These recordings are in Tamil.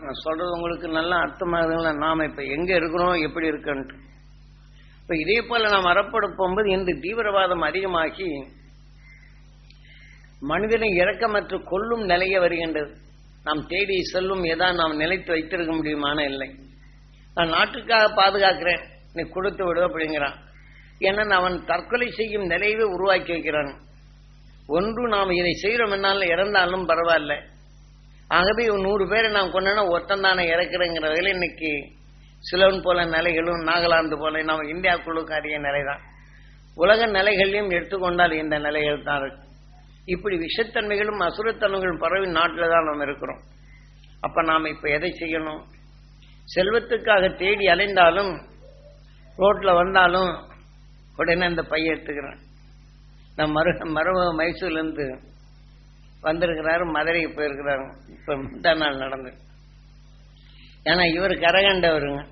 நான் சொல்றது உங்களுக்கு நல்லா அர்த்தமாகுதுங்களா? நாம இப்ப எங்க இருக்கிறோம்? எப்படி இருக்கன்ட்டு. இப்ப இதே போல நாம் அறப்பட போகும்போது இந்த தீவிரவாதம் அதிகமாகி மனிதனை இறக்கமற்று கொல்லும் நிலைய வருகின்றது. நாம் தேடி செல்லும் எதா நாம் நிலைத்து வைத்திருக்க முடியுமான இல்லை. நான் நாட்டுக்காக பாதுகாக்கிறேன். நீ கொடுத்து விடு அப்படிங்கிறான். ஏன்னா அவன் தற்கொலை செய்யும் நிலையவே உருவாக்கி வைக்கிறான். ஒன்று நாம் இதை செய்யறோம் என்னால இறந்தாலும் பரவாயில்ல. ஆகவே நூறு பேரை நாம் கொண்டனா ஒருத்தன் தானே இறக்குறேங்கிற வகையில் இன்னைக்கு சிலோன் போல நிலைகளும் நாகாலாந்து போல நம்ம இந்தியாவுக்குள்ளுக்கு அதிக நிலைதான். உலக நிலைகளையும் எடுத்துக்கொண்டால் இந்த நிலைகள் தான் இருக்கு. இப்படி விஷத்தன்மைகளும் அசுரத்தன்மைகளும் பரவி நாட்டில் தான் நாம் இருக்கிறோம். அப்ப நாம் இப்ப எதை செய்யணும்? செல்வத்துக்காக தேடி அலைந்தாலும் ரோட்ல வந்தாலும் உடனே அந்த பைய எடுத்துக்கிறேன். நான் மருக மரும மைசூர்லேருந்து வந்திருக்கிறாரு மதுரைக்கு போயிருக்கிறாரு. இப்ப முந்தா நாள் நடந்து. ஏன்னா இவர் கரகண்டவருங்க.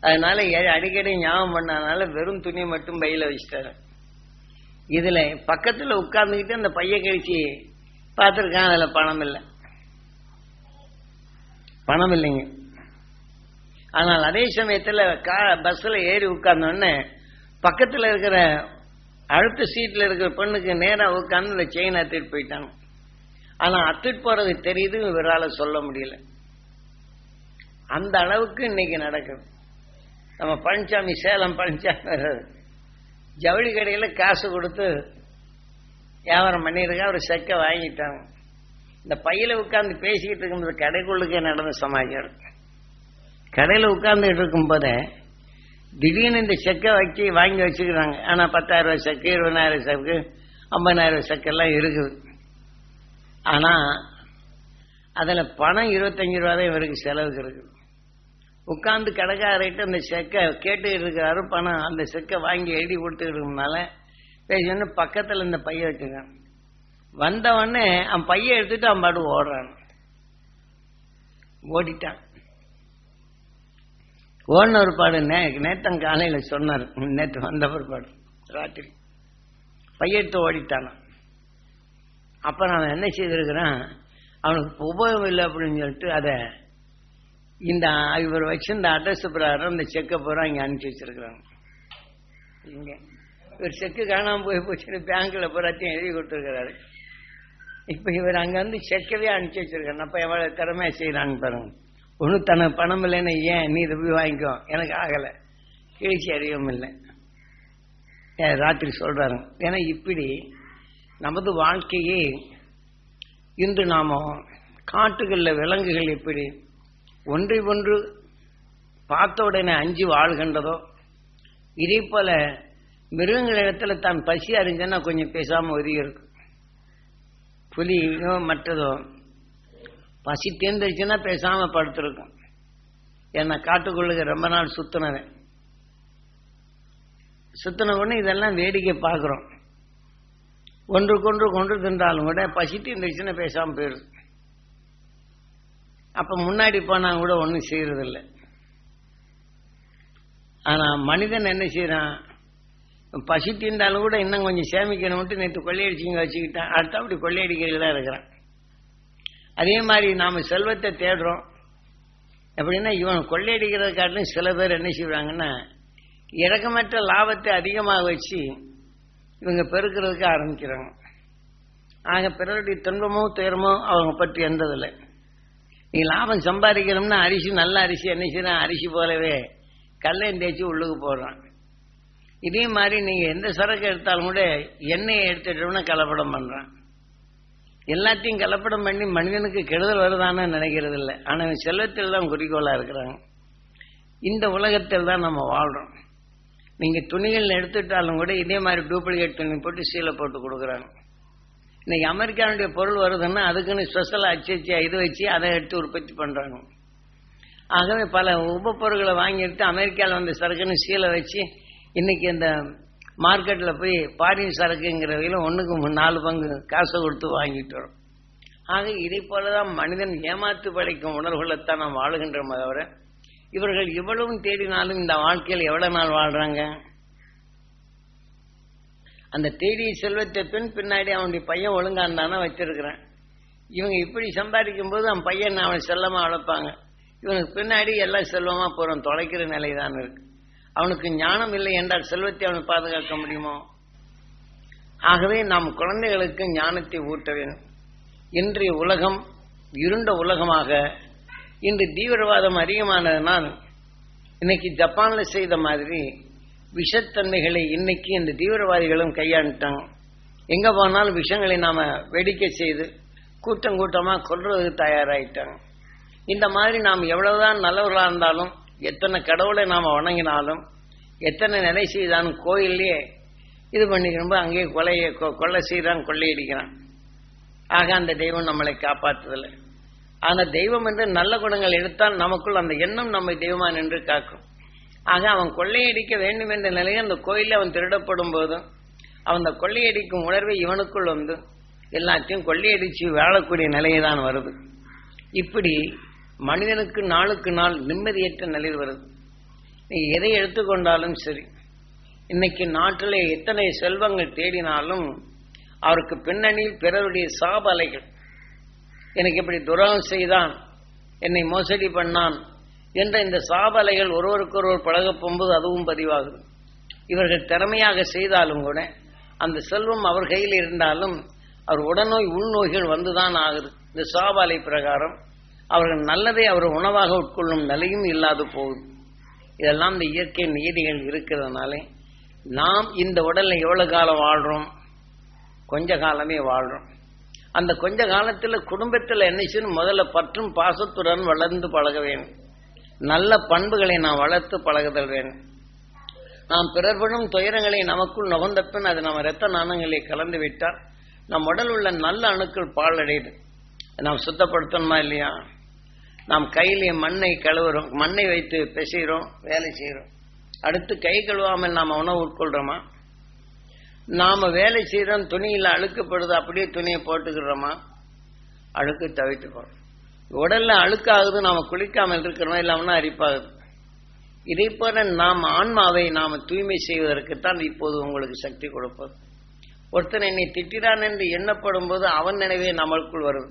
அதனால அடிக்கடி ஞாபகம் பண்ணாதனால வெறும் துணி மட்டும் பையில வச்சுட்டாரு. இதுல பக்கத்துல உட்கார்ந்துக்கிட்டு அந்த பைய கழிச்சு பார்த்துருக்கான் அதுல பணம் இல்லை. பணம் இல்லைங்க. ஆனால் அதே சமயத்துல கா பஸ்ல ஏறி உட்கார்ந்த உடனே பக்கத்துல இருக்கிற அடுத்த சீட்ல இருக்கிற பெண்ணுக்கு நேராக உட்கார்ந்து இந்த செயின் அத்திட்டு போயிட்டாங்க. ஆனா அத்துட்டு போறது தெரியுது இவரால சொல்ல முடியல. அந்த அளவுக்கு இன்னைக்கு நடக்குது. நம்ம பழனிசாமி சேலம் பழனிசாமி வர்றாரு. ஜவுளி கடையில காசு கொடுத்து வியாபாரம் பண்ணியிருக்கா ஒரு செக்கை வாங்கிட்டாங்க. இந்த பையில உட்கார்ந்து பேசிக்கிட்டு இருக்கும்போது கடைக்குள்ளுக்கே நடந்த சமாச்சாரம். கடையில உட்கார்ந்துட்டு இருக்கும் போதே திடீர்னு இந்த செக்கை வச்சு வாங்கி வச்சுக்கிறாங்க. ஆனா பத்தாயிரம் ரூபாய் செக்கு இருபதாயிரம் செக்கு ஐம்பதாயிரம் ரூபாய் செக்கெல்லாம் இருக்குது. ஆனா அதுல பணம் இருபத்தஞ்சு ரூபா தான் இவருக்கு செலவுக்கு இருக்குது உட்கார்ந்து கடைக்காரிட்ட அந்த செக்கை கேட்டுக்கிட்டு இருக்கிறாரு பணம் அந்த செக்கை வாங்கி எழுதி கொடுத்துக்கிறதுனால பேசிட்டு பக்கத்துல இந்த பைய வச்சுருக்கான் வந்தவொடனே அவன் பைய எடுத்துட்டு அவன் பாடு ஓடுறான். ஓடிட்டான். ஓடின ஒரு பாடு நே நேத்தம் காலையில சொன்னார் நேற்று வந்த பிற்பாடு ராத்திரி. பையன் எடுத்து ஓடிட்டானான் அப்ப நான் என்ன செய்திருக்கிறேன்? அவனுக்கு உபயோகம் இல்லை அப்படின்னு சொல்லிட்டு அதை இந்த இவர் வச்சிருந்த அட்ரஸ் பிரகாரம் இந்த செக்கை பூரா இங்கே அனுப்பிச்சி வச்சிருக்கிறாங்க. இங்கே. இவர் செக்கு காணாமல் போய் போச்சுன்னு பேங்க்கில் பூராத்தையும் எழுதி கொடுத்துருக்கிறாரு. இப்போ இவர் அங்கேருந்து செக்கவே அனுப்பிச்சி வச்சிருக்காரு அப்போ எவ்வளோ திறமையாக செய்கிறான்னு பாருங்க. ஒன்றும் தனக்கு பணம் இல்லைன்னு ஏன் நீ இதை போய் வாங்கிக்கோ? எனக்கு ஆகலை. கிழிச்சி அறியவும் இல்லை. ராத்திரி சொல்கிறாருங்க ஏன்னா இப்படி நமது வாழ்க்கையே இன்று நாம காட்டுகளில் விலங்குகள் எப்படி ஒன்றை ஒன்று பார்த்த உடனே அஞ்சு வாழ்கின்றதோ? இதே போல மிருகங்களிடத்துல தான் பசி அறிஞ்சன்னா கொஞ்சம் பேசாம ஒதுங்கி இருக்கும் புலியோ மற்றதோ பசி தேர்ந்துருச்சுன்னா பேசாம படுத்திருக்கும். ஏன்னா காட்டுக்குள்ளுக்கு ரொம்ப நாள் சுத்தினவன். சுத்தின உடனே இதெல்லாம் வேடிக்கை பார்க்குறோம். ஒன்றுக்கொன்று கொன்று தின்றாலும் கூட பசிட்டு இருந்துச்சுன்னா பேசாமல் போயிடுது. அப்ப முன்னாடி போனா கூட ஒன்றும் செய்யறதில்லை. ஆனா மனிதன் என்ன செய்யறான் பசிட்டு இருந்தாலும் கூட இன்னும் கொஞ்சம் சேமிக்கணும்ட்டு நேற்று கொள்ளையடிச்சிங்க வச்சுக்கிட்டான். அடுத்த அப்படி கொள்ளையடிக்கிறதுல தான் இருக்கிறான். அதே மாதிரி நாம செல்வத்தை தேடுறோம். எப்படின்னா இவன் கொள்ளையடிக்கிறத காட்டிலும் சில பேர் என்ன செய்வாங்கன்னா இறக்கமற்ற லாபத்தை அதிகமாக வச்சு இவங்க பெருக்கிறதுக்கு ஆரம்பிக்கிறாங்க. ஆக பிறருடைய துன்பமோ துயரமோ அவங்க பற்றி எந்ததில்லை. நீ லாபம் சம்பாதிக்கணும்னா அரிசி நல்ல அரிசி என்ன செய்யறான் அரிசி போலவே கல்லையும் தேய்ச்சி உள்ளுக்கு போடுறான். இதே மாதிரி நீங்க எந்த சரக்கு எடுத்தாலும் கூட எண்ணெயை எடுத்துட்டோம்னா கலப்படம் பண்றான். எல்லாத்தையும் கலப்படம் பண்ணி மனிதனுக்கு கெடுதல் வருதான்னு நினைக்கிறது இல்லை. ஆனா செல்வத்தில் தான் குறிக்கோளா இருக்கிறாங்க. இந்த உலகத்தில் தான் நம்ம வாழ்றோம். நீங்க துணிகள் எடுத்துட்டாலும் கூட இதே மாதிரி டூப்ளிகேட் துணி போட்டு சீலை போட்டு கொடுக்குறாங்க. இன்னைக்கு அமெரிக்காவுடைய பொருள் வருதுன்னா அதுக்குன்னு ஸ்பெஷலாக அச்சு அச்சு இது வச்சு அதை எடுத்து உற்பத்தி பண்ணுறாங்க ஆகவே பல உப பொருட்களை வாங்கி எடுத்து அமெரிக்காவில் வந்த சரக்குன்னு சீலை வச்சு இன்னைக்கு இந்த மார்க்கெட்டில் போய் பாரின் சரக்குங்கிறவையில் ஒன்றுக்கு நாலு பங்கு காசை கொடுத்து வாங்கிட்டு வரோம். ஆக இதை போலதான் மனிதன் ஏமாத்து படைக்கும் உணர்வுகளைத்தான் நாம் வாழுகின்றோம் தவிர இவர்கள் எவ்வளவு தேடினாலும் இந்த வாழ்க்கையில் எவ்வளவு நாள் வாழ்றாங்க? அந்த தேடிய செல்வத்தை பின் பின்னாடி அவனுடைய பையன் ஒழுங்கா இருந்தானா வச்சிருக்கிறான். இவங்க இப்படி சம்பாதிக்கும் போது அவன் பையன் அவனை செல்லமா வளர்ப்பாங்க? இவனுக்கு பின்னாடி எல்லாம் செல்வமா போறோம் தொலைக்கிற நிலை தான் இருக்கு. அவனுக்கு ஞானம் இல்லை என்றால் செல்வத்தை அவனை பாதுகாக்க முடியுமோ? ஆகவே நாம் குழந்தைகளுக்கு ஞானத்தை ஊட்ட வேண்டும். இன்றைய உலகம் இருண்ட உலகமாக இன்று தீவிரவாதம் அதிகமானதனால் இன்னைக்கு ஜப்பான்ல செய்த மாதிரி விஷத்தன்மைகளை இன்னைக்கு இந்த தீவிரவாதிகளும் கையாண்டுட்டாங்க. எங்க போனாலும் விஷங்களை நாம வெடிக்க செய்து கூட்டம் கூட்டமா கொல்றதுக்கு தயாராயிட்டாங்க. இந்த மாதிரி நாம் எவ்வளவுதான் நல்லவர்களா இருந்தாலும் எத்தனை கடவுளை நாம வணங்கினாலும் எத்தனை நிலை செய்தாலும் கோயிலே இது பண்ணிக்கிறப்போ அங்கேயே கொலையை கொ- கொள்ளை செய்கிறான் கொள்ளையடிக்கிறான். ஆக அந்த தெய்வம் நம்மளை காப்பாற்றுதலை அந்த தெய்வம் என்று நல்ல குணங்கள் எடுத்தால் நமக்குள் அந்த எண்ணம் நம்மை தெய்வமா நின்று காக்கும். ஆக அவன் கொள்ளையடிக்க வேண்டும் என்ற நிலையில் அந்த கோயிலில் அவன் திருடப்படும் போதும் அவன் அந்த கொள்ளையடிக்கும் உணர்வை இவனுக்குள் வந்து எல்லாத்தையும் கொள்ளையடிச்சு வாழக்கூடிய நிலையை தான் வருது. இப்படி மனிதனுக்கு நாளுக்கு நாள் நிம்மதியற்ற நிலையில் வருது. நீ எதை எடுத்துக்கொண்டாலும் சரி இன்னைக்கு நாட்டில் எத்தனை செல்வங்கள் தேடினாலும் அவருக்கு பின்னணியில் பிறருடைய சாப அலைகள் எனக்கு இப்படி துரோகம் செய்தான்? என்னை மோசடி பண்ணான்? என்ற இந்த சாபலைகள் ஒருவருக்கொருவர் பழக போகும்போது அதுவும் பதிவாகுது. இவர்கள் திறமையாக செய்தாலும் கூட அந்த செல்வம் அவர் கையில் இருந்தாலும் அவர் உடனோய் உள்நோய்கள் வந்துதான் ஆகுது. இந்த சாபாலை பிரகாரம் அவர்கள் நல்லதை அவர் உணவாக உட்கொள்ளும் நிலையும் இல்லாது போகுது. இதெல்லாம் இந்த இயற்கை நீதிகள் இருக்கிறதுனாலே நாம் இந்த உடலில் எவ்வளவு காலம் வாழ்றோம்? கொஞ்ச காலமே வாழ்றோம். அந்த கொஞ்ச காலத்துல குடும்பத்தில் என்னச்சுன்னு முதல்ல பற்றும் பாசத்துடன் வளர்ந்து பழக வேணும் நல்ல பண்புகளை நான் வளர்த்து பழகுதல் வேணும் நாம் பிறர்படும் துயரங்களை நமக்குள் நுகர்ந்த பின் அது நம்ம இரத்த நாணங்களை கலந்து விட்டால் நம் உடல் உள்ள நல்ல அணுக்கள் பாழடையுது. நாம் சுத்தப்படுத்தணுமா இல்லையா? நாம் கையிலே மண்ணை கழுவுறோம் மண்ணை வைத்து பிசைகிறோம் வேலை செய்கிறோம். அடுத்து கை கழுவாமல் நாம் உணவு உட்கொள்கிறோமா? நாம வேலை செய்யறோம் துணியில் அழுக்கப்படுது அப்படியே துணியை போட்டுக்கிறோமா அழுக்கு தவிர்த்துக்கிறோம் உடல்ல அழுக்காகுது நாம குளிக்காமல் இருக்கிறோமா இல்லாமனா அரிப்பாகுது? இதே போல நாம் ஆன்மாவை நாம தூய்மை செய்வதற்குத்தான் இப்போது உங்களுக்கு சக்தி கொடுப்பது ஒருத்தன் என்னை திட்டிறான் என்று எண்ணப்படும் போது அவன் நினைவே நமக்குள் வருது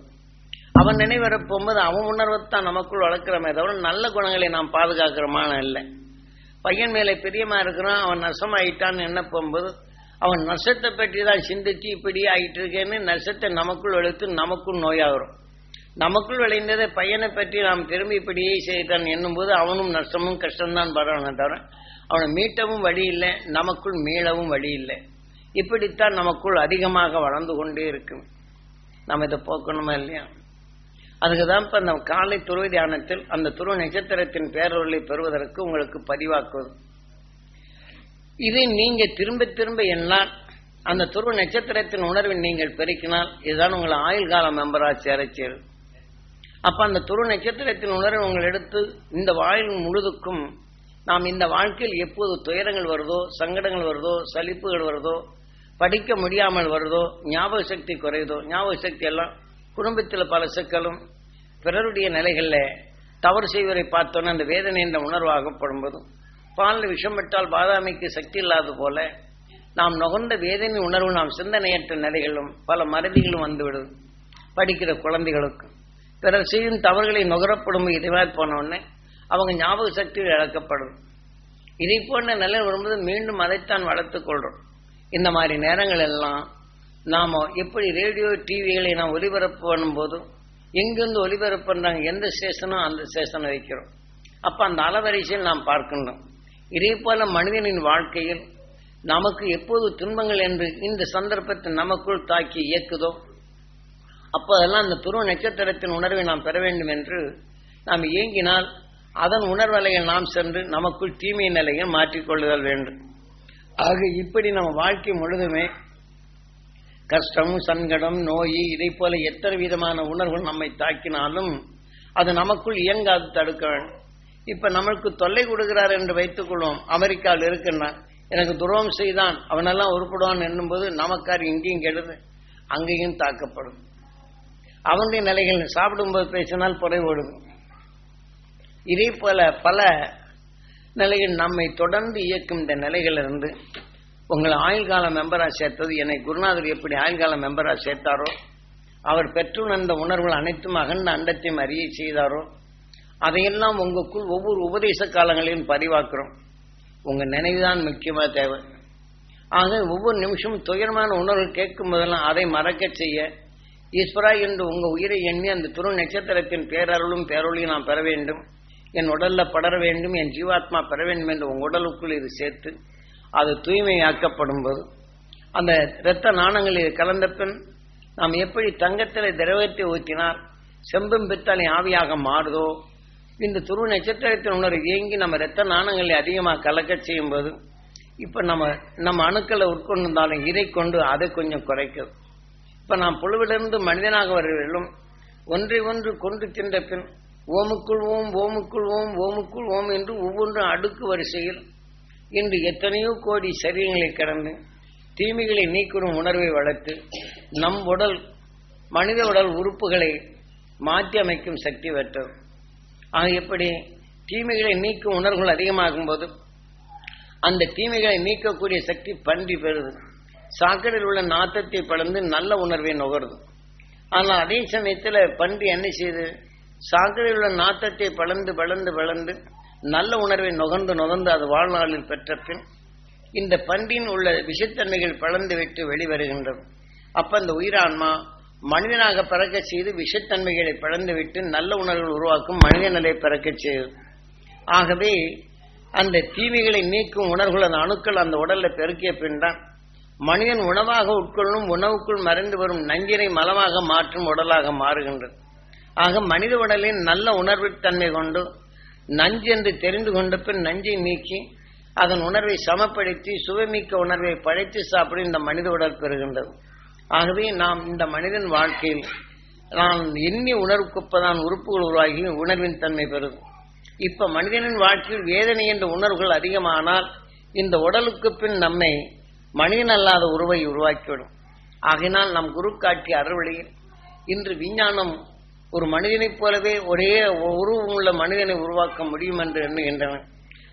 அவன் நினைவு போகும்போது அவன் உணர்வை தான் நமக்குள் வளர்க்கிறோமே தவிர நல்ல குணங்களை நாம் பாதுகாக்கிறோமான இல்லை. பையன் மேலே பிரியமா இருக்கிறான் அவன் நசமாயிட்டான்னு எண்ண போகும்போது அவன் நசத்தை பற்றி தான் சிந்திச்சு இப்படி ஆகிட்டு இருக்கேன்னு நசத்தை நமக்குள் எழுத்து நமக்குள் நோயாகிறோம் நமக்குள் விளைந்ததை பையனை பற்றி நாம் திரும்பி இப்படியே செய்தான் என்னும்போது அவனும் நஷ்டமும் கஷ்டம்தான் படுறானே தவிர அவனை மீட்டவும் வழி இல்லை நமக்குள் மீளவும் வழி இல்லை. இப்படித்தான் நமக்குள் அதிகமாக வளர்ந்து கொண்டே இருக்கும். நம்ம இதை போக்கணுமா இல்லையா? அதுக்கு தான் இப்போ அந்த காலை துருவ தியானத்தில் அந்த துருவ நட்சத்திரத்தின் பேரொருளை பெறுவதற்கு உங்களுக்கு பதிவாக்குவது. இதை நீங்க திரும்ப திரும்ப எண்ணால் அந்த துருவ நட்சத்திரத்தின் உணர்வை நீங்கள் பெருக்கினால் இதுதான் உங்களை ஆயுள் கால மெம்பரா சேர சேரும் அப்ப அந்த துருவ நட்சத்திரத்தின் உணர்வை உங்கள் எடுத்து இந்த வாழ் முழுதுக்கும் நாம் இந்த வாழ்க்கையில் எப்போது துயரங்கள் வருதோ சங்கடங்கள் வருதோ சலிப்புகள் வருதோ படிக்க முடியாமல் வருதோ ஞாபக சக்தி குறையுதோ ஞாபக சக்தி எல்லாம் குடும்பத்தில் பல சிக்கலும் பிறருடைய நிலைகளில் தவறு செய்வதை பார்த்தோன்னே அந்த வேதனை என்ற உணர்வாகப்படும் போதும் பாலில் விஷம் விட்டால் பாதாமிக்கு சக்தி இல்லாது போல நாம் நுகர்ந்த வேதனை உணர்வு நாம் சிந்தனையற்ற நிலைகளும் பல மறதிகளும் வந்துவிடும் படிக்கிற குழந்தைகளுக்கும் பிறர் செய்யும் தவறுகளை நுகரப்படும் இதுவாக போனவுடனே அவங்க ஞாபக சக்தி இழக்கப்படும். இதை போன்ற நிலை வரும்போது மீண்டும் அதைத்தான் வளர்த்துக் கொள்றோம். இந்த மாதிரி நேரங்கள் எல்லாம் நாம் எப்படி ரேடியோ டிவிகளை நாம் ஒலிபரப்பு பண்ணும்போதும் எங்கிருந்து ஒலிபரப்பு பண்ணுறாங்க எந்த ஸ்டேஷனோ அந்த ஸ்டேஷனை வைக்கிறோம். அப்போ அந்த அலவரிசையில் நாம் பார்க்கணும் இதே போல மனிதனின் வாழ்க்கையில் நமக்கு எப்போது துன்பங்கள் என்று இந்த சந்தர்ப்பத்தை நமக்குள் தாக்கி இயக்குதோ அப்போதெல்லாம் அந்த துருவ நட்சத்திரத்தின் உணர்வை நாம் பெற வேண்டும் என்று நாம் இயங்கினால் அதன் உணர்வலையில் நாம் சென்று நமக்குள் தீமை நிலையை மாற்றிக்கொள்ளுதல் வேண்டும். ஆக இப்படி நம்ம வாழ்க்கை முழுதுமே கஷ்டம் சங்கடம் நோய் இதை போல எத்தனை விதமான உணர்வுகள் நம்மை தாக்கினாலும் அது நமக்குள் இயங்காது தடுக்க வேண்டும். இப்ப நம்மளுக்கு தொல்லை கொடுக்கிறார் என்று வைத்துக் கொள்வோம். அமெரிக்காவில் இருக்கின்றான் எனக்கு துரோகம் செய்தான் அவனெல்லாம் உருப்படுவான் என்னும்போது நமக்கார் இங்கேயும் கெடுது அங்கேயும் தாக்கப்படும். அவனுடைய நிலைகள் சாப்பிடும்போது பேசினால் புறை ஓடுது. இதே போல பல நிலைகள் நம்மை தொடர்ந்து இயக்கும் இந்த நிலைகளிலிருந்து உங்களை ஆயுள்கால மெம்பராக சேர்த்தது என்னை குருநாதர் எப்படி ஆயுள்கால மெம்பராக சேர்த்தாரோ அவர் பெற்றுணர்ந்த உணர்வுகள் அனைத்தும் அகண்ட அண்டத்தையும் அறிய செய்தாரோ அதையெல்லாம் உங்களுக்குள் ஒவ்வொரு உபதேச காலங்களிலும் பதிவாக்குறோம். உங்க நினைவுதான் முக்கியமா தேவை. ஆக ஒவ்வொரு நிமிஷமும் துயரமான உணர்வு கேட்கும் போதெல்லாம் அதை மறக்க செய்ய ஈஸ்வரா என்று உங்க உயிரை எண்ணி அந்த துரு நட்சத்திரத்தின் பேரருளும் பேரொழியும் நான் பெற வேண்டும். என் உடல்ல படர வேண்டும். என் ஜீவாத்மா பெற வேண்டும் என்று உங்க உடலுக்குள் இது சேர்த்து அது தூய்மையாக்கப்படும் போது அந்த இரத்த நாணங்களில் கலந்த பின் நாம் எப்படி தங்கத்தில் திரவத்தை ஊற்றினால் செம்பும் பித்தளை ஆவியாக மாறுதோ இந்த துருவ நட்சத்திரத்தின் உணர்வு இயங்கி நம்ம இரத்த நாணங்களை அதிகமாக கலக்க செய்யும் போது இப்போ நம்ம நம்ம அணுக்களை உட்கொண்டிருந்தாலும் இதை கொண்டு அதை கொஞ்சம் குறைக்கும். இப்போ நாம் புழுவிலிருந்து மனிதனாக வருவதிலும் ஒன்றை ஒன்று கொண்டு தின்ற பின் ஓமுக்குள் ஓம் ஓமுக்குள் ஓம் ஓமுக்குள் ஓம் என்று ஒவ்வொன்றும் அடுக்கு வரிசையில் இன்று எத்தனையோ கோடி சரீரங்களை கடந்து தீமைகளை நீக்கும் உணர்வை வளர்த்து நம் உடல் மனித உடல் உறுப்புகளை மாற்றி அமைக்கும் சக்தி பெற்றது. ஆக எப்படி? தீமைகளை நீக்கும் உணர்வுகள் அதிகமாகும் போது அந்த தீமைகளை நீக்கக்கூடிய சக்தி பன்றி பெறுது. சாக்கடையில் உள்ள நாத்தத்தை பலந்து நல்ல உணர்வை நுகருது. ஆனால் அதே சமயத்தில் பன்றி என்ன செய்யுது சாக்கடையில் உள்ள நாத்தத்தை பலந்து பலந்து பலந்து நல்ல உணர்வை நுகர்ந்து நுகர்ந்து அது வாழ்நாளில் பெற்ற பின் இந்த பன்றியின் உள்ள விஷத்தன்மைகள் பலந்து விட்டு வெளிவருகின்றது அப்ப அந்த உயிரான்மா மனிதனாக பிறக்க செய்து விஷத்தன்மைகளை பிறந்துவிட்டு நல்ல உணர்வுகள் உருவாக்கும் மனித நிலை பிறக்க செய்யும் ஆகவே அந்த தீமைகளை நீக்கும் உணர்வுகள் அந்த அணுக்கள் அந்த உடல்ல பெருக்கிய பின் தான் மனிதன் உணவாக உட்கொள்ளும் உணவுக்குள் மறைந்து வரும் நஞ்சினை மலமாக மாற்றும் உடலாக மாறுகின்றது. ஆக மனித உடலின் நல்ல உணர்வு தன்மை கொண்டு நஞ்சு என்று தெரிந்து கொண்ட பின் நஞ்சை நீக்கி அதன் உணர்வை சமப்படுத்தி சுவைமிக்க உணர்வை படைத்து சாப்பிடும் இந்த மனித உடல் பெறுகின்றது. ஆகவே நாம் இந்த மனிதன் வாழ்க்கையில் நாம் எண்ணி உணர்வுக்குப்பதான் உறுப்புகள் உருவாகி உணர்வின் தன்மை பெறுது இப்ப மனிதனின் வாழ்க்கையில் வேதனை என்ற உணர்வுகள் அதிகமானால் இந்த உடலுக்கு பின் நம்மை மனிதன் அல்லாத உருவை உருவாக்கிவிடும். ஆகினால் நம் குரு காட்டிய அறுவழியில் இன்று விஞ்ஞானம் ஒரு மனிதனைப் போலவே ஒரே உருவம் உள்ள மனிதனை உருவாக்க முடியும் என்று எண்ணுகின்றன.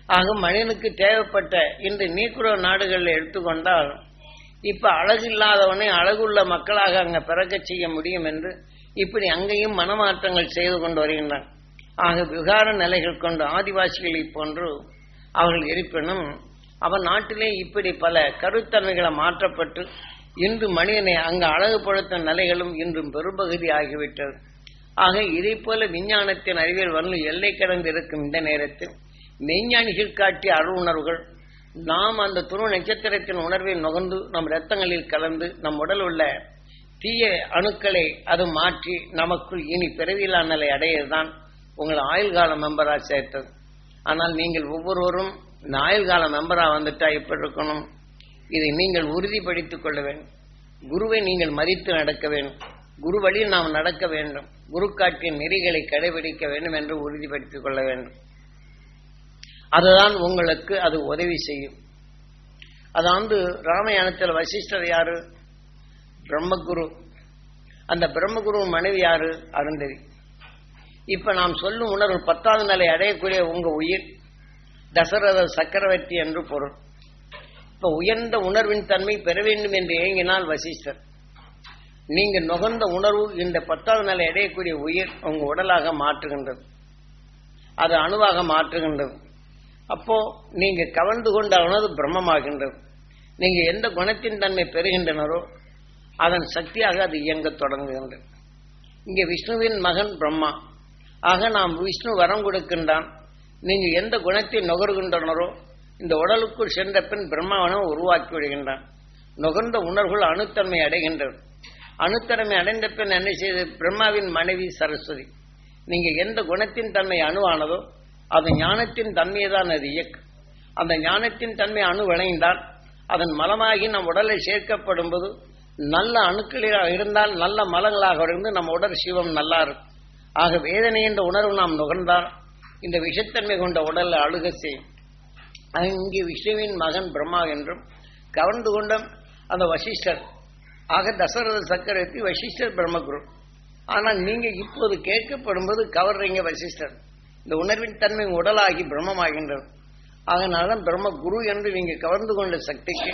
ஆக மனிதனுக்கு தேவைப்பட்ட இந்த நீக்குற நாடுகளில் எடுத்துக்கொண்டால் இப்ப அழகு இல்லாதவனை அழகுள்ள மக்களாக அங்க பிறக்க செய்ய முடியும் என்று இப்படி அங்கேயும் மனமாற்றங்கள் செய்து கொண்டு வருகின்றான். ஆக விகார நிலைகள் கொண்டு ஆதிவாசிகளை போன்று அவர்கள் இருப்பினும் அவன் நாட்டிலே இப்படி பல கருத்தன்மைகளை மாற்றப்பட்டு இன்று மனிதனை அங்கு அழகுபடுத்தும் நிலைகளும் இன்றும் பெரும்பகுதி ஆகிவிட்டது. ஆக இதை போல விஞ்ஞானத்தின் அறிவியல் வரலும் எல்லை கடந்து இருக்கும் இந்த நேரத்தில் மெய்ஞானிகள் காட்டிய அருள் உணர்வுகள் நாம் அந்த துருவ நட்சத்திரத்தின் உணர்வை நுகர்ந்து நம் ரத்தங்களில் கலந்து நம் உடல் உள்ள தீய அணுக்களை அது மாற்றி நமக்குள் இனி பிறவியில்லா நிலை அடையதுதான் உங்கள் ஆயுள் கால மெம்பராக சேர்த்தது. ஆனால் நீங்கள் ஒவ்வொருவரும் இந்த ஆயுள் கால மெம்பராக வந்துட்டா எப்படி இருக்கணும்? இதை நீங்கள் உறுதிப்படுத்திக் கொள்ள வேண்டும். குருவை நீங்கள் மதித்து நடக்க வேண்டும். குரு வழியில் நாம் நடக்க வேண்டும். குரு காட்டின் நெறிகளை கடைபிடிக்க வேண்டும் என்று உறுதிப்படுத்திக் கொள்ள வேண்டும். அதுதான் உங்களுக்கு அது உதவி செய்யும். அதாவது ராமாயணத்தில் வசிஷ்டர் யாரு? பிரம்மகுரு. அந்த பிரம்மகுரு மனைவி யாரு? அருந்ததி. இப்ப நாம் சொல்லும் உணர்வு பத்தாவது நிலை அடையக்கூடிய உங்க உயிர் தசரத சக்கரவர்த்தி என்று பொருள். இப்ப உயர்ந்த உணர்வின் தன்மை பெற வேண்டும் என்று ஏங்கினால் வசிஷ்டர். நீங்க நுகர்ந்த உணர்வு இந்த பத்தாவது நிலை அடையக்கூடிய உயிர் உங்க உடலாக மாற்றுகின்றது. அது அணுவாக மாற்றுகின்றது. அப்போ நீங்க கவர்ந்து கொண்ட பிரம்மமாகின்றது. நீங்க எந்த குணத்தின் தன்மை பெறுகின்றனரோ அதன் சக்தியாக அது இயங்க தொடங்குகின்றது. இங்கே விஷ்ணுவின் மகன் பிரம்மா. ஆக நாம் விஷ்ணு வரம் கொடுக்கின்றான். நீங்க எந்த குணத்தை நுகர்கின்றனரோ இந்த உடலுக்குள் சென்ற பின் பிரம்மாவனம் உருவாக்கி விடுகின்றான். நுகர்ந்த உணர்வுகள் அணுத்தன்மை அடைகின்றது. அணுத்தன்மை அடைந்த பின் என்ன செய்து பிரம்மாவின் மனைவி சரஸ்வதி. நீங்க எந்த குணத்தின் தன்மை அணுவானதோ அது ஞானத்தின் தன்மையை தான் அது இயக்கு. அந்த ஞானத்தின் தன்மை அணு விளைந்தால் அதன் மலமாகி நம் உடலை சேர்க்கப்படும் போது நல்ல அணுக்களாக இருந்தால் நல்ல மலங்களாக இருந்து நம்ம உடல் சிவம் நல்லா இருக்கும் ஆக வேதனை என்ற உணர்வு நாம் நுகர்ந்தால் இந்த விஷத்தன்மை கொண்ட உடலை அழுக செய்யும். அங்கே விஷ்ணுவின் மகன் பிரம்மா என்றும் கவர்ந்து கொண்ட அந்த வசிஷ்டர் ஆக தசரத சக்கரவர்த்தி வசிஷ்டர் பிரம்மகுரு. ஆனால் நீங்க இப்போது கேட்கப்படும்போது கவர்றீங்க வசிஷ்டர். இந்த உணர்வின் தன்மை உடலாகி பிரம்மமாகின்றது. அதனால பிரம்ம குரு என்று நீங்க கவர்ந்து கொண்ட சக்திக்கு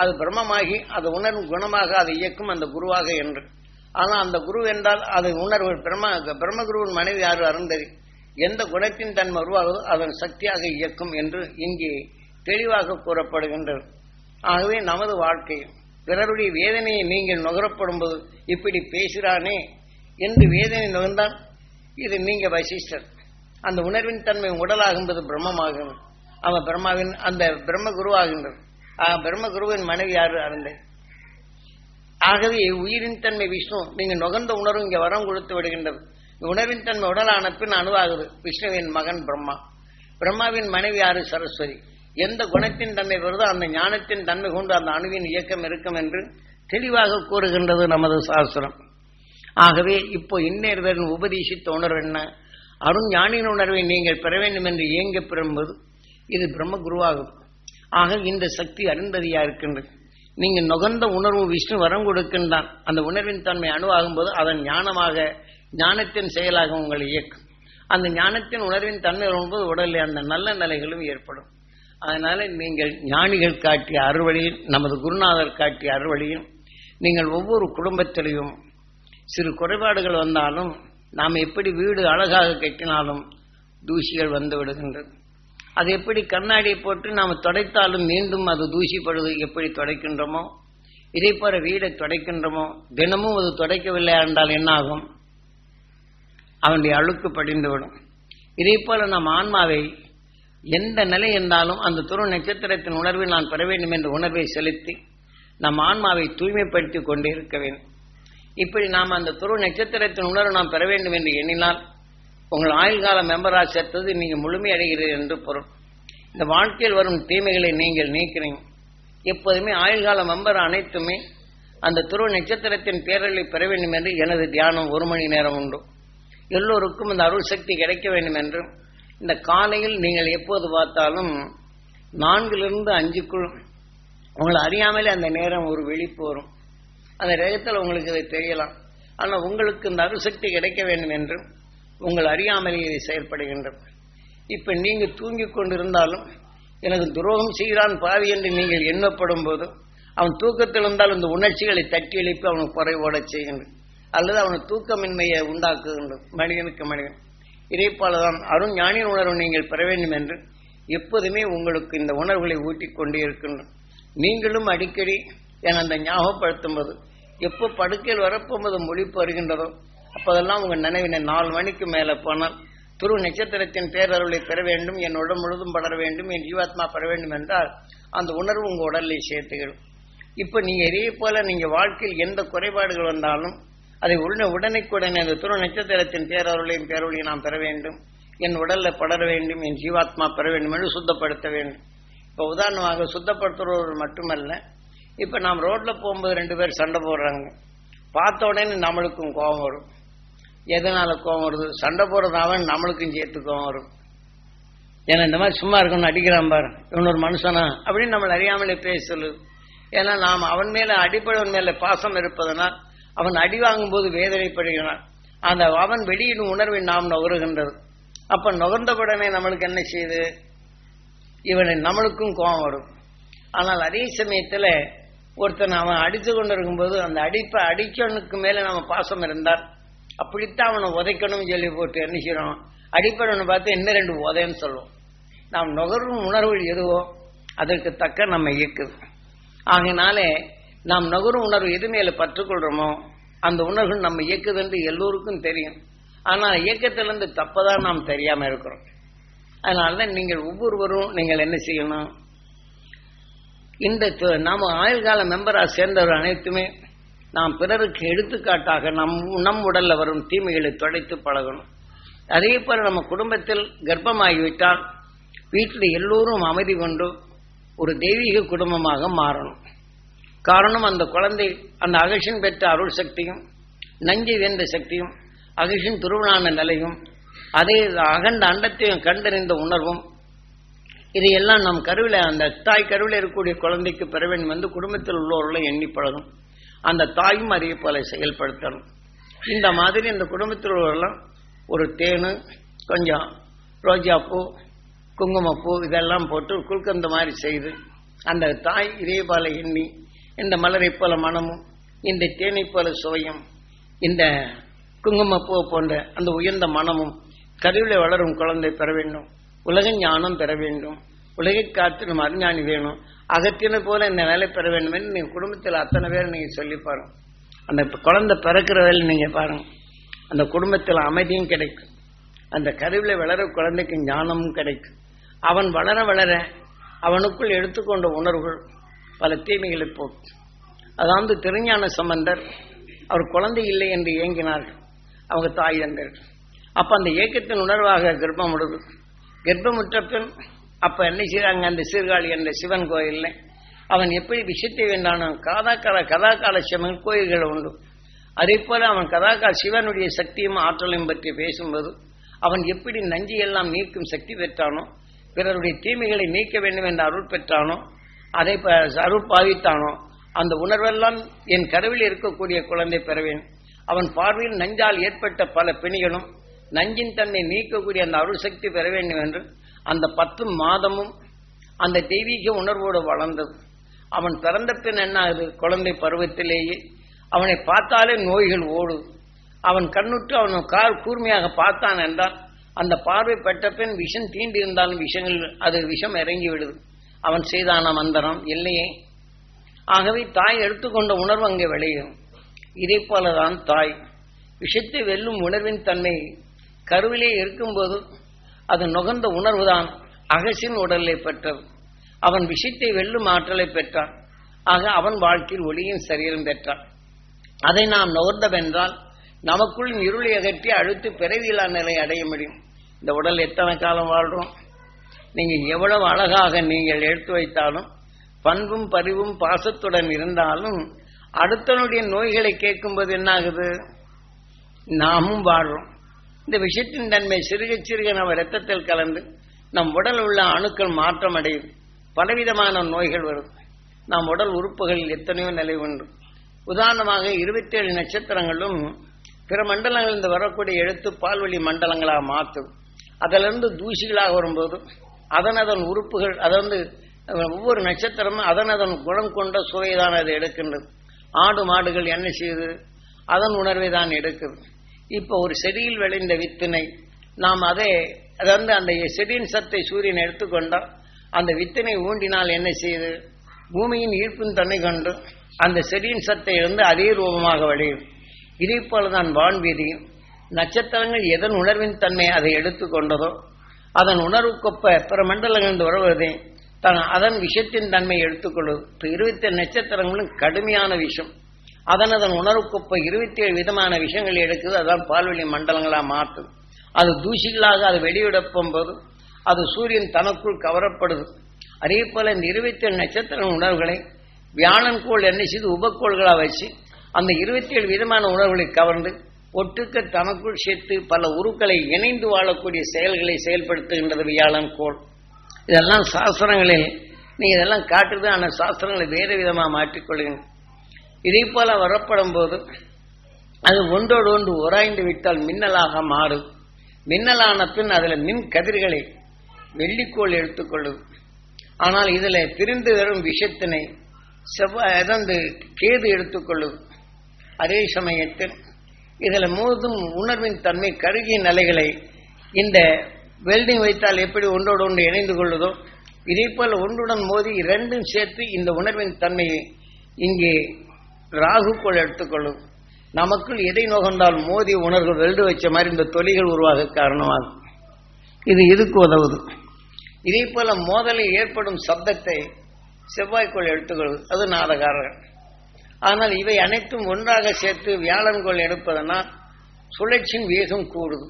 அது பிரம்மமாகி அது உணர்வு குணமாக அதை இயக்கும் அந்த குருவாக என்று. ஆனால் அந்த குரு என்றால் அது உணர்வு பிரம்ம பிரம்மகுருவின் மனைவி யார் அருந்ததி? எந்த குணத்தின் தன்மை உருவாகுதோ அதன் சக்தியாக இயக்கும் என்று இங்கே தெளிவாக கூறப்படுகின்றது. ஆகவே நமது வாழ்க்கை பிறருடைய வேதனையை நீங்கள் நுகரப்படும் போது இப்படி பேசுகிறானே என்று வேதனை நுகர்ந்தால் இது நீங்க வசிஷ்டர். அந்த உணர்வின் தன்மை உடலாகும்போது பிரம்மமாகும் அவன் பிரம்மாவின் அந்த பிரம்ம குருவாகின்றது பிரம்ம குருவின் மனைவி யாரு அருந்தை? ஆகவே உயிரின் தன்மை விஷ்ணு. நீங்க நுகர்ந்த உணர்வு இங்க வரம் கொடுத்து விடுகின்றது. உணர்வின் தன்மை உடலான பின் அணுவாகுது. விஷ்ணுவின் மகன் பிரம்மா. பிரம்மாவின் மனைவி யாரு? சரஸ்வதி. எந்த குணத்தின் தன்மை வருதோ அந்த ஞானத்தின் தன்மை கொண்டு அந்த அணுவின் இயக்கம் இருக்கும் என்று தெளிவாக கூறுகின்றது நமது சாஸ்திரம். ஆகவே இப்போ இன்னேர்வரின் உபதேசித்த உணர்வு என்ன? அருஞானியின் உணர்வை நீங்கள் பெற வேண்டும் என்று இயங்க பெறும்போது இது பிரம்ம குருவாகும் ஆக இந்த சக்தி அருந்ததியா இருக்கின்றது நீங்க நுகர்ந்த உணர்வு விஷ்ணு வரம் கொடுக்கின்றான். அந்த உணர்வின் தன்மை அணுவாகும் போது அதன் ஞானமாக ஞானத்தின் செயலாக உங்களை இயக்கும். அந்த ஞானத்தின் உணர்வின் தன்மை வரும்போது உடலில் அந்த நல்ல நிலைகளும் ஏற்படும். அதனால நீங்கள் ஞானிகள் காட்டிய அறுவழியில் நமது குருநாதர் காட்டிய அறுவழியில் நீங்கள் ஒவ்வொரு குடும்பத்திலையும் சிறு குறைபாடுகள் வந்தாலும் நாம் எப்படி வீடு அழகாக கட்டினாலும் தூசிகள் வந்து விடுகின்றது. அது எப்படி கண்ணாடியை போட்டு நாம் துடைத்தாலும் மீண்டும் அது தூசிப்படுவது எப்படி துடைக்கின்றோமோ இதே போல வீடை துடைக்கின்றோமோ தினமும் அது துடைக்கவில்லை என்றால் என்னாகும்? அவனுடைய அழுக்கு படிந்துவிடும். இதே போல நம் ஆன்மாவை எந்த நிலை இருந்தாலும் அந்த துரு நட்சத்திரத்தின் உணர்வை நான் பெற வேண்டும் என்ற உணர்வை செலுத்தி நம் ஆன்மாவை தூய்மைப்படுத்தி கொண்டே இருக்க வேண்டும். இப்படி நாம் அந்த துரு நட்சத்திரத்தின் உணர்வு நாம் பெற வேண்டும் என்று எண்ணினால் உங்கள் ஆயுள் கால மெம்பராக சேர்த்தது நீங்கள் முழுமையடைகிறீர்கள் என்று பொருள். இந்த வாழ்க்கையில் வரும் தீமைகளை நீங்கள் நீக்கிறீங்க. எப்போதுமே ஆயுள் கால மெம்பர் அனைத்துமே அந்த துருவ நட்சத்திரத்தின் பேரலை பெற வேண்டும் என்று எனது தியானம் ஒரு மணி நேரம் உண்டு. எல்லோருக்கும் இந்த அருள் சக்தி கிடைக்க வேண்டும் என்று இந்த காலையில் நீங்கள் எப்போது பார்த்தாலும் நான்கிலிருந்து அஞ்சுக்குள் உங்களை அறியாமலே அந்த நேரம் ஒரு விழிப்பு வரும். அந்த ரேகத்தில் உங்களுக்கு இதை தெரியலாம். ஆனால் உங்களுக்கு இந்த அருசக்தி கிடைக்க வேண்டும் என்றும் உங்கள் அறியாமலேயே இதை செயற்படுகின்றது இப்ப நீங்க தூங்கிக் கொண்டிருந்தாலும் எனக்கு துரோகம் செய்கிறான் பாவி என்று நீங்கள் எண்ணப்படும் போது அவன் தூக்கத்தில் இருந்தால் இந்த உணர்ச்சிகளை தட்டி எழுப்பி அவனுக்கு குறைவோட ஓடச் செய்கின்றது அல்லது அவனுக்கு தூக்கமின்மையை உண்டாக்குகின்றது மனிதனுக்கு மனிதன். இதைப்போல தான் அருண் ஞானியின் உணர்வு நீங்கள் பெற வேண்டும் என்று எப்போதுமே உங்களுக்கு இந்த உணர்வுகளை ஊட்டிக் கொண்டே இருக்கின்றன நீங்களும் அடிக்கடி என அந்த ஞாபகப்படுத்தும் போது எப்போ படுக்கையில் வரப்போகும்போது மொழிப்பு வருகின்றதோ அப்போதெல்லாம் உங்கள் நினைவினை நாலு மணிக்கு மேலே போனால் துரு நட்சத்திரத்தின் பேரருளை பெற வேண்டும் என் உடல் முழுதும் படர வேண்டும் என் ஜீவாத்மா பெற வேண்டும் என்றால் அந்த உணர்வு உங்கள் உடலில் சேர்த்துக்கிடும் இப்போ நீங்கள் இதே போல நீங்கள் வாழ்க்கையில் எந்த குறைபாடுகள் வந்தாலும் அதை உடனே உடனுக்குடனே அந்த துரு நட்சத்திரத்தின் பேரருளையும் பேரொழியை நாம் பெற வேண்டும். என் உடல்ல படர வேண்டும் என் ஜீவாத்மா பெற வேண்டும் என்று சுத்தப்படுத்த வேண்டும். இப்போ உதாரணமாக சுத்தப்படுத்துறவர் மட்டுமல்ல இப்போ நாம் ரோட்ல போகும்போது ரெண்டு பேர் சண்டை போடுறாங்க. பார்த்த உடனே நம்மளுக்கும் கோபம் வரும். எதனால கோபம் வருது? சண்டை போடுறது அவன் நம்மளுக்கும் சேர்த்து கோபம் வரும். ஏன்னா இந்த மாதிரி சும்மா இருக்கணும் அடிக்கிறான் பாரு. இவன் ஒரு மனுஷனா? அப்படின்னு நம்மளை அறியாமலே பேச சொல்லுது ஏன்னா நாம் அவன் மேல அடிப்படைவன் மேல பாசம் இருப்பதனால் அவன் அடி வாங்கும்போது வேதனைப்படுகிறான். அந்த அவன் வெளியிடும் உணர்வை நாம் நுகருகின்றது. அப்ப நுகர்ந்தவுடனே நம்மளுக்கு என்ன செய்யுது இவனை நம்மளுக்கும் கோபம் வரும். ஆனால் அதே சமயத்தில் ஒருத்தன் அவன் அடித்து கொண்டு இருக்கும்போது அந்த அடிப்பை அடிக்கணுக்கு மேலே நம்ம பாசம் இருந்தால் அப்படித்தான் அவனை உதைக்கணும்னு சொல்லி போட்டு என்ன செய்யறோம்? அடிப்படவனை பார்த்து என்ன ரெண்டு உதைன்னு சொல்லுவோம். நாம் நுகரும் உணர்வு எதுவோ அதற்கு தக்க நம்ம இயக்குது ஆகினாலே நாம் நுகரும் உணர்வு எது மேலே பற்றுக்கொள்கிறோமோ அந்த உணர்வுகள் நம்ம இயக்குது என்று எல்லோருக்கும் தெரியும். ஆனால் இயக்கத்திலிருந்து தப்பதான் நாம் தெரியாமல் இருக்கிறோம். அதனால நீங்கள் ஒவ்வொருவரும் நீங்கள் என்ன செய்யணும்? இந்த து- ஆயுள் கால மெம்பராக சேர்ந்தவர் அனைத்துமே நாம் பிறருக்கு எடுத்துக்காட்டாக நம் நம் உடல்ல வரும் தீமைகளை தொடைத்து பழகணும். அதே போல நம்ம குடும்பத்தில் கர்ப்பமாகிவிட்டால் வீட்டில் எல்லோரும் அமைதி கொண்டு ஒரு தெய்வீக குடும்பமாக மாறணும். காரணம் அந்த குழந்தை அந்த அகஷன் பெற்ற அருள் சக்தியும் நஞ்சை வேந்த சக்தியும் அகஷன் துருவனான நிலையும் அதே அகண்ட அண்டத்தையும் கண்டறிந்த உணர்வும் இதையெல்லாம் நம் கருவில் அந்த தாய் கருவில் இருக்கக்கூடிய குழந்தைக்கு பெற வந்து குடும்பத்தில் உள்ளவர்களை எண்ணி பழகும். அந்த தாயும் அதே போல செயல்படுத்தணும். இந்த மாதிரி இந்த குடும்பத்தில் உள்ளவரெல்லாம் ஒரு தேனு கொஞ்சம் ரோஜாப்பூ குங்குமப்பூ இதெல்லாம் போட்டு குல்கந்த மாதிரி செய்து அந்த தாய் இதே போல எண்ணி இந்த மலரை போல மனமும் இந்த தேனை போல சுவையும் இந்த குங்குமப்பூ போன்ற அந்த உயர்ந்த மனமும் கருவில வளரும் குழந்தை பெற வேண்டும். உலக ஞானம் பெற வேண்டும். உலகை காத்திடும் அறிஞானி வேணும். அகத்தின போல இந்த வேலை பெற வேண்டும் என்று நீங்க குடும்பத்தில் அத்தனை பேர் நீங்க சொல்லி பாருங்க. அந்த குழந்தை பிறக்கிற வேலை நீங்க பாருங்க. அந்த குடும்பத்தில் அமைதியும் கிடைக்கும். அந்த கருவில வளர குழந்தைக்கு ஞானமும் கிடைக்கும். அவன் வளர வளர அவனுக்குள் எடுத்துக்கொண்ட உணர்வுகள் பல தீமைகளை போக்கு அதாவது திருஞான சம்பந்தர் அவர் குழந்தை இல்லை என்று ஏங்கினார்கள். அவங்க தாய் தந்தர் அப்ப அந்த ஏக்கத்தின் உணர்வாக கர்ப்பம் விடுது கர்ப்பமுற்ற பெண் அப்ப என்ன செய்யறாங்க அந்த சீர்காழி என்ற சிவன் கோயில்ல அவன் எப்படி விஷயத்தை வேண்டானோ காதாக்கால கதாகால சிவன் கோயில்கள் உண்டு. அதே போல அவன் கதாகால சிவனுடைய சக்தியும் ஆற்றலையும் பற்றி பேசும்போது அவன் எப்படி நஞ்சை எல்லாம் நீக்கும் சக்தி பெற்றானோ பிறருடைய தீமைகளை நீக்க வேண்டும் என்ற அருள் பெற்றானோ அதை ப- அருள் பாவித்தானோ அந்த உணர்வெல்லாம் என் கருவில் இருக்கக்கூடிய குழந்தை பெறவேன் அவன் பார்வையில் நஞ்சால் ஏற்பட்ட பல பிணிகளும் நஞ்சின் தன்மை நீக்கக்கூடிய அந்த அருள் சக்தி பெற வேண்டும் என்று அந்த பத்து மாதமும் அந்த தெய்வீக உணர்வோடு வளர்ந்தது. அவன் பிறந்த பின் என்ன ஆகுது குழந்தை பருவத்திலேயே. அவனை பார்த்தாலே நோய்கள் ஓடும். அவன் கண்ணுற்று அவன் கால் கூர்மையாக பார்த்தான் என்றால் அந்த பார்வை பெற்ற பின் விஷம் தீண்டி இருந்தாலும் விஷங்கள் அது விஷம் இறங்கி விடுது. அவன் செய்தான மந்திரம் இல்லையே. ஆகவே தாய் எடுத்துக்கொண்ட உணர்வு அங்கே விளையும். இதே போலதான் தாய். விஷத்தை வெல்லும் உணர்வின் தன்மை கருவிலே இருக்கும்போது அது நுகர்ந்த உணர்வுதான். அகசின் உடலை பெற்றது. அவன் விஷத்தை வெல்லும் ஆற்றலை பெற்றான். ஆக அவன் வாழ்க்கையில் ஒளியின் சரீரம் பெற்றான். அதை நாம் நுகர்ந்தவென்றால் நமக்குள் இருளை அகற்றி அழுத்து பிறவியிலா நிலை அடைய முடியும். இந்த உடல் எத்தனை காலம் வாழ்றோம்? நீங்கள் எவ்வளவு அழகாக நீங்கள் எடுத்து வைத்தாலும் பண்பும் பரிவும் பாசத்துடன் இருந்தாலும் அடுத்தனுடைய நோய்களை கேட்கும்போது என்ன ஆகுது நாமும் வாழ்றோம். இந்த விஷயத்தின் தன்மை சிறுக சிறுக நம்ம ரத்தத்தில் கலந்து நம் உடல் உள்ள அணுக்கள் மாற்றம் அடையும் பலவிதமான நோய்கள் வரும். நம் உடல் உறுப்புகளில் எத்தனையோ நிலை உண்டு. உதாரணமாக இருபத்தேழு நட்சத்திரங்களும் பிற மண்டலங்களிலிருந்து வரக்கூடிய எழுத்து பால்வழி மண்டலங்களாக மாற்றும். அதிலிருந்து தூசிகளாக வரும்போது அதன் அதன் உறுப்புகள் அதை வந்து ஒவ்வொரு நட்சத்திரமும் அதன் அதன் குணம் கொண்ட சுவையை தான் அது எடுக்கின்றது. ஆடு மாடுகள் என்ன செய்யுது? அதன் உணர்வை தான் எடுக்குது. இப்போ ஒரு செடியில் விளைந்த வித்தினை நாம் அதை அதாவது வந்து அந்த செடியின் சத்தை சூரியன் எடுத்துக்கொண்டால் அந்த வித்தினை ஊண்டினால் என்ன செய்யுது பூமியின் ஈர்ப்பின் தன்மை கொண்டு அந்த செடியின் சத்தை இருந்து அதே ரூபமாக விளையும் இதே போலதான் வான்வீதியும் நட்சத்திரங்கள் எதன் உணர்வின் தன்மை அதை எடுத்துக்கொண்டதோ அதன் உணர்வுக்கொப்ப பிற மண்டலங்களிலிருந்து வருவதே தன் அதன் விஷத்தின் தன்மை எடுத்துக்கொள்வது இப்போ இருபத்தி நட்சத்திரங்களும் கடுமையான விஷம். அதன் அதன் உணர்வுக்கொப்ப இருபத்தி ஏழு விதமான விஷயங்கள் எடுக்குது. அதான் பால்வெளி மண்டலங்களாக மாற்றும் அது தூசிகளாக அது வெளியிடப்பும் போது அது சூரியன் தனக்குள் கவரப்படுது. அதே போல இந்த இருபத்தி ஏழு நட்சத்திர உணர்வுகளை வியாழன் கோள் என்ன செய்து உபக்கோள்களாக வச்சு அந்த இருபத்தி ஏழு விதமான உணர்வுகளை கவர்ந்து ஒட்டுக்க தனக்குள் சேர்த்து பல உருக்களை இணைந்து வாழக்கூடிய செயல்களை செயல்படுத்துகின்றது வியாழன் கோள். இதெல்லாம் சாஸ்திரங்களில் நீ இதெல்லாம் காட்டுது ஆனால் சாஸ்திரங்களை வேறு விதமாக மாற்றிக்கொள்ளுங்க இதே போல வரப்படும் போது அது ஒன்றோடு ஒன்று உராய்ந்து விட்டால் மின்னலாக மாறும். மின்னலான பின் அதில் மின் கதிர்களை வெள்ளிக்கோள் எடுத்துக்கொள்ளும். ஆனால் இதில் பிரிந்து வரும் விஷத்தினை செவ்வாய் அதந்து கேது எடுத்துக்கொள்ளும். அதே சமயத்தில் இதில் மோதும் உணர்வின் தன்மை கருகிய நிலைகளை இந்த வெல்டிங் வைத்தால் எப்படி ஒன்றோடு ஒன்று இணைந்து கொள்ளுதோ இதே போல் ஒன்றுடன் மோதி இரண்டும் சேர்த்து இந்த உணர்வின் தன்மையை இங்கே ராகுக்குள் எடுத்துக்கொள்ளும். நமக்குள் எதை நுகர்ந்தால் மோதி உணர்வு வெல்டு வச்ச மாதிரி இந்த தொலிகள் உருவாக காரணமாகும் இது இதுக்கு உதவுது? இதே போல மோதலில் ஏற்படும் சப்தத்தை செவ்வாய்க்குள் எடுத்துக்கொள்வது அது நாதகாரர்கள் ஆனால் இவை அனைத்தும் ஒன்றாக சேர்த்து வியாழன்கோள் எடுப்பதனால் சுழற்சியின் வேகம் கூடுது.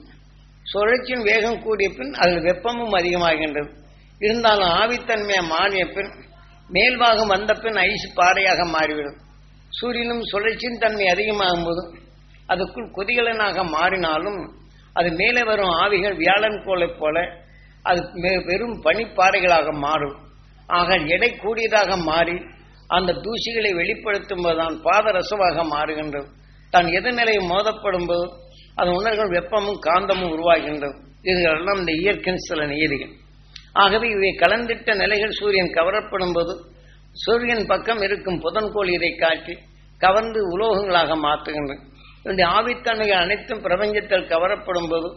சுழற்சியின் வேகம் கூடிய பின் அதில் வெப்பமும் அதிகமாகின்றது. இருந்தாலும் ஆவித்தன்மையை மாறிய பின் மேல்பாகம் வந்த பின் ஐஸ் பாறையாக மாறிவிடும். சூரியனும் சுழற்சியின் தன்மை அதிகமாகும் போதும் அதுக்குள் கொதிகலனாக மாறினாலும் அது மேலே வரும் ஆவிகள் வியாழன் கோலை போல அது வெறும் பனிப்பாறைகளாக மாறும். ஆக எடை கூடியதாக மாறி அந்த தூசிகளை வெளிப்படுத்தும் போதுதான் பாதரசமாக மாறுகின்றது. தான் எதிர்நிலை மோதப்படும் போது அது உணர்கள் வெப்பமும் காந்தமும் உருவாகின்றது. இதுகளெல்லாம் இந்த இயற்கையின் சில நியதிகள். ஆகவே இவை கலந்திட்ட நிலைகள் சூரியன் கவரப்படும் போது சூரியன் பக்கம் இருக்கும் புதன்கோள் இதை காட்டி கவர்ந்து உலோகங்களாக மாற்றுகின்றன. இந்த ஆவித்தன்மைகள் அனைத்தும் பிரபஞ்சத்தில் கவரப்படும் போது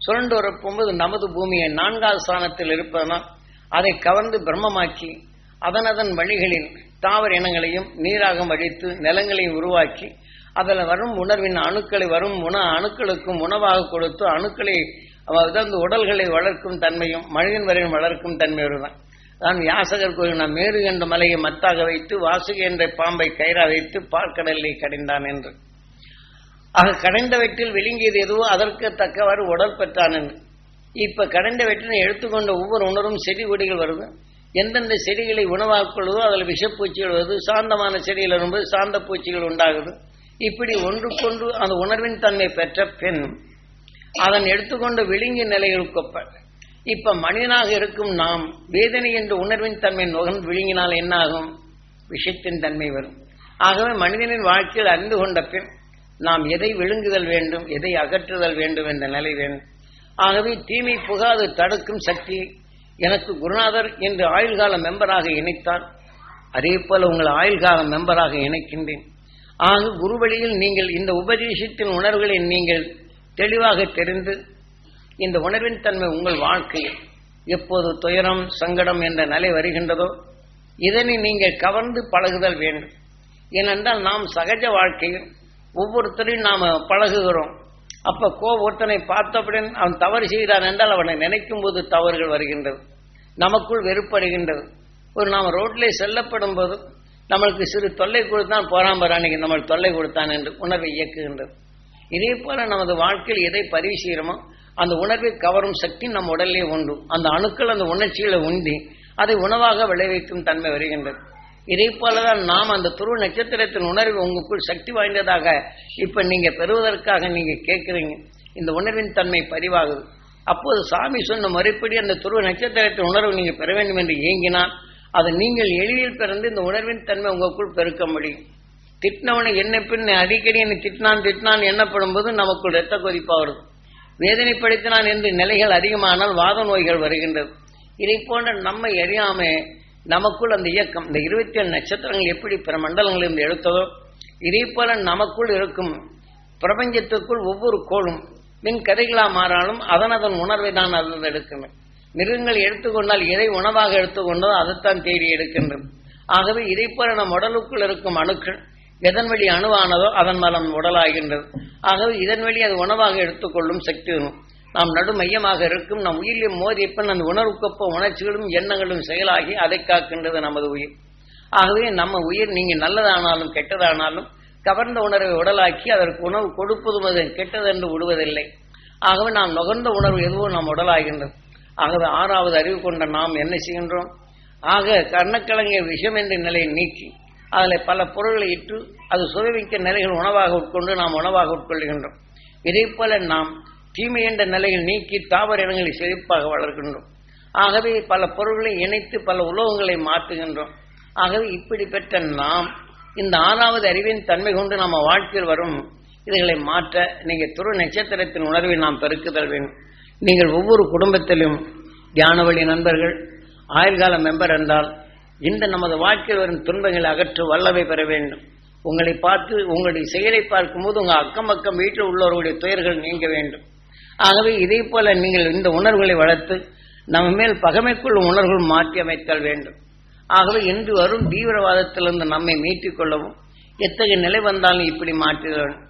சுரண்டு வரப்போகும்போது நமது பூமியை நான்காவது ஸ்தானத்தில் இருப்பதனால் அதை கவர்ந்து பிரம்மமாக்கி அதன் அதன் வழிகளில் தாவர இனங்களையும் நீராக வடித்து நிலங்களையும் உருவாக்கி அதில் வரும் உணர்வின் அணுக்களை வரும் உண அணுக்களுக்கும் உணவாக கொடுத்து அணுக்களை அதாவது உடல்களை வளர்க்கும் தன்மையும் மனிதன் வரையும் வளர்க்கும் தன்மை வருதான் தான் வியாசகர் கூறினார் மேரு என்ற மலையை மத்தாக வைத்து வாசுகி என்ற பாம்பை கயிறா வைத்து பார்க்கடலை கடைந்தான் என்று. ஆக கடைந்தவற்றில் விழுங்கியது எதுவோ அதற்கு தக்கவாறு உடல் பெற்றான் என்று. இப்ப கடைந்தவற்றினை எடுத்துக்கொண்ட ஒவ்வொரு உணரும் செடி கொடிகள் வருது. எந்தெந்த செடிகளை உணவாக்கிக் கொள்வதோ அதில் விஷப்பூச்சிகள் வருது. சாந்தமான செடியில் வரும்போது சாந்த பூச்சிகள் உண்டாகுது. இப்படி ஒன்றுக்கொன்று அந்த உணர்வின் தன்மை பெற்ற பெண் அதன் எடுத்துக்கொண்டு விழுங்கிய நிலைகளுக்கு இப்ப மனிதனாக இருக்கும் நாம் வேதனை என்ற உணர்வின் தன்மை நுகர்ந்து விழுங்கினால் என்ன ஆகும் விஷத்தின் தன்மை வரும். ஆகவே மனிதனின் வாழ்க்கையில் அறிந்து கொண்ட பின் நாம் எதை விழுங்குதல் வேண்டும் எதை அகற்றுதல் வேண்டும் என்ற நிலை வேண்டும் ஆகவே தீமை புகாது தடுக்கும் சக்தி எனக்கு குருநாதர் என்று ஆயுள்கால மெம்பராக இணைத்தார். அதே போல உங்கள் ஆயுள்கால மெம்பராக இணைக்கின்றேன். ஆக குரு வழியில் நீங்கள் இந்த உபதேசத்தின் உணர்வுகளை நீங்கள் தெளிவாக தெரிந்து இந்த உணர்வின் தன்மை உங்கள் வாழ்க்கையில் எப்போது துயரம் சங்கடம் என்ற நிலை வருகின்றதோ இதனை நீங்கள் கவர்ந்து பழகுதல் வேண்டும். ஏனென்றால் நாம் சகஜ வாழ்க்கையில் ஒவ்வொருத்தரையும் நாம் பழகுகிறோம். அப்ப கோ ஒருத்தனை பார்த்தபடின் அவன் தவறு செய்கிறான் என்றால் அவனை நினைக்கும் போது தவறுகள் வருகின்றது. நமக்குள் வெறுப்படுகின்றது. ஒரு நாம் ரோட்ல செல்லப்படும் போது நம்மளுக்கு சிறு தொல்லை கொடுத்தான் போறான் அன்னைக்கு நம்மளுக்கு தொல்லை கொடுத்தான் என்று உணர்வை இயக்குகின்றது. இதே போல நமது வாழ்க்கையில் எதை பதிவு செய்கிறோமோ அந்த உணர்வை கவரும் சக்தி நம் உடலே உண்டு. அந்த அணுக்கள் அந்த உணர்ச்சிகளை உந்தி அதை உணவாக விளைவிக்கும் தன்மை வருகின்றது. இதை போலதான் நாம் அந்த துருவ நட்சத்திரத்தின் உணர்வு உங்களுக்குள் சக்தி வாய்ந்ததாக இப்ப நீங்க பெறுவதற்காக நீங்க கேட்கிறீங்க. இந்த உணர்வின் தன்மை பதிவாகுது. அப்போது சாமி சொன்ன மறுபடி அந்த துருவ நட்சத்திரத்தின் உணர்வு நீங்க பெற வேண்டும் என்று ஏங்கினால் அதை நீங்கள் எளிதில் பிறந்து இந்த உணர்வின் தன்மை உங்களுக்குள் பெருக்க முடியும். திட்டினவனை என்ன பின் அடிக்கடி என்னை திட்டினான் திட்டினான் என்னப்படும் போது நமக்குள் ரத்த கொதிப்பாக வருது வேதனைப்படுத்தினான் என்று நிலைகள் அதிகமானால் வாத நோய்கள் வருகின்றது. இதை போன்ற நம்மை அறியாம நமக்குள் அந்த இயக்கம் இந்த இருபத்தி ஏழு நட்சத்திரங்கள் எப்படி பிற மண்டலங்களிலிருந்து எடுத்ததோ இதே போல நமக்குள் இருக்கும் பிரபஞ்சத்திற்குள் ஒவ்வொரு கோளும் மின் கதைகளா மாறாலும் அதன் அதன் உணர்வை தான் அதில் எடுக்கணும் மிருகங்கள் எடுத்துக்கொண்டால் எதை உணவாக எடுத்துக்கொண்டோ அதைத்தான் தேடி எடுக்கின்றது. ஆகவே இதை போல நம் உடலுக்குள் இருக்கும் அணுக்கள் எதன் வழி அணுவானதோ அதன் மலம் உடலாகின்றது. ஆகவே இதன் வழி அது உணவாக எடுத்துக்கொள்ளும் சக்தி வரும் நாம் நடு மையமாக இருக்கும் நம் உயிரிலும் மோதியப்பன் அந்த உணர்வுக்கொப்ப உணர்ச்சிகளும் எண்ணங்களும் செயலாகி அதை காக்கின்றது நமது உயிர். ஆகவே நம்ம உயிர் நீங்க நல்லதானாலும் கெட்டதானாலும் கவர்ந்த உணர்வை உடலாக்கி அதற்கு உணவு கொடுப்பதும் அது கெட்டதென்று விடுவதில்லை. ஆகவே நாம் நுகர்ந்த உணர்வு எதுவோ நாம் உடலாகின்றது. ஆகவே ஆறாவது அறிவு கொண்ட நாம் என்ன செய்கின்றோம்? ஆக கர்ணக்கிழங்கிய விஷம் என்ற நிலையை நீக்கி அதில் பல பொருள்களை இட்டு அது சுவைமிக்க நிலைகள் உணவாக உட்கொண்டு நாம் உணவாக உட்கொள்கின்றோம். இதே போல நாம் தீமை என்ற நிலையில் நீக்கி தாவர இனங்களை செழிப்பாக வளர்க்கின்றோம் ஆகவே பல பொருள்களை இணைத்து பல உலோகங்களை மாற்றுகின்றோம். ஆகவே இப்படி பெற்ற நாம் இந்த ஆறாவது அறிவின் தன்மை கொண்டு நம்ம வாழ்க்கையில் வரும். இதுகளை மாற்ற நீங்கள் துரு நட்சத்திரத்தின் உணர்வை நாம் பெருக்குதல் வேண்டும். நீங்கள் ஒவ்வொரு குடும்பத்திலும் தியான வழி நண்பர்கள் ஆயுள்கால மெம்பர் என்றால் இந்த நமது வாழ்க்கையில் வரும் துன்பங்களை அகற்ற வல்லவை பெற வேண்டும். உங்களை பார்த்து உங்களுடைய செயலை பார்க்கும்போது உங்கள் அக்கம் பக்கம் வீட்டில் உள்ளவர்களுடைய துயர்கள் நீங்க வேண்டும். ஆகவே இதே போல நீங்கள் இந்த உணர்வுகளை வளர்த்து நம்ம மேல் பகமைக்குள்ள உணர்வுகள் மாற்றி அமைத்தல் வேண்டும். ஆகவே இன்று வரும் தீவிரவாதத்திலிருந்து நம்மை மீட்டிக் கொள்ளவும் எத்தகைய நிலை வந்தாலும் இப்படி மாற்றிட வேண்டும்.